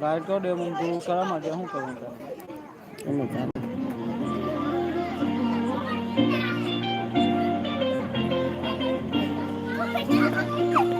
Guide કર દે હું તું કરવા માટે શું કરવું ત એમું ચાલે બીજ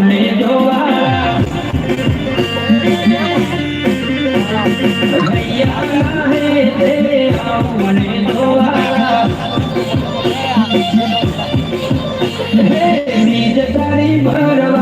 ને જોવા સતના દરબારે બીજ તારી ભરવા.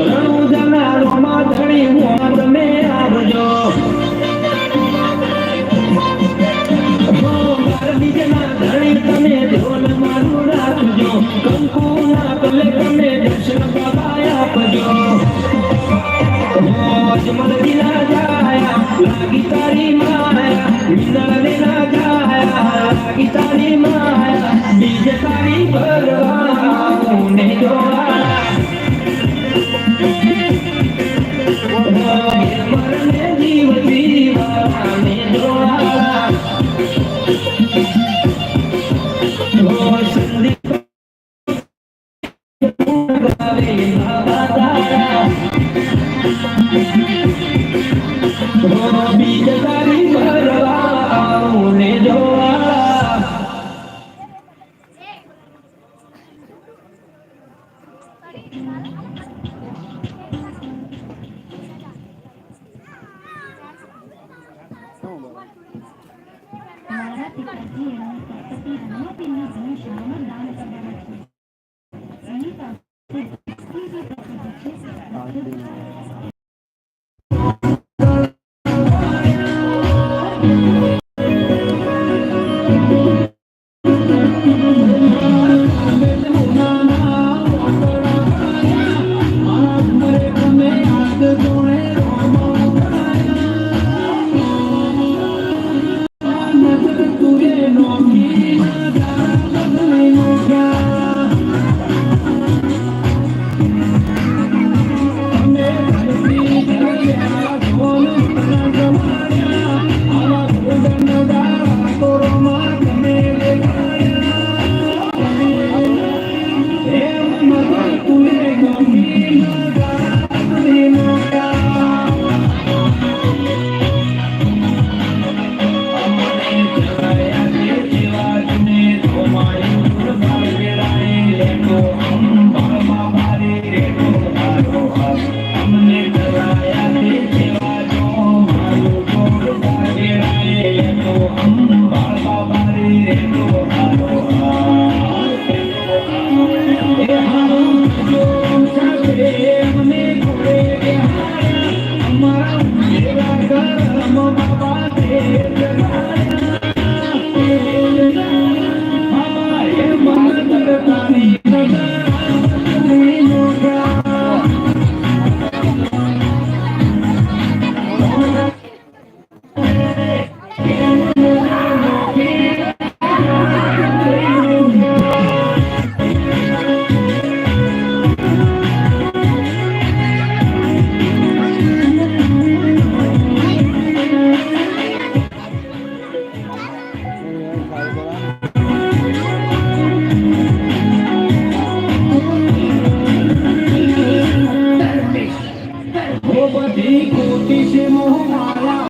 બતાવજો રણુજાના રોમા ધણી હું તમે આવજો ધણી તમે ધોન મારું રાખજો. કંકુ મારા પિતાજી એના સંપત્તિ હનુમતીની ઘણી શાળામાં દાન Yeah.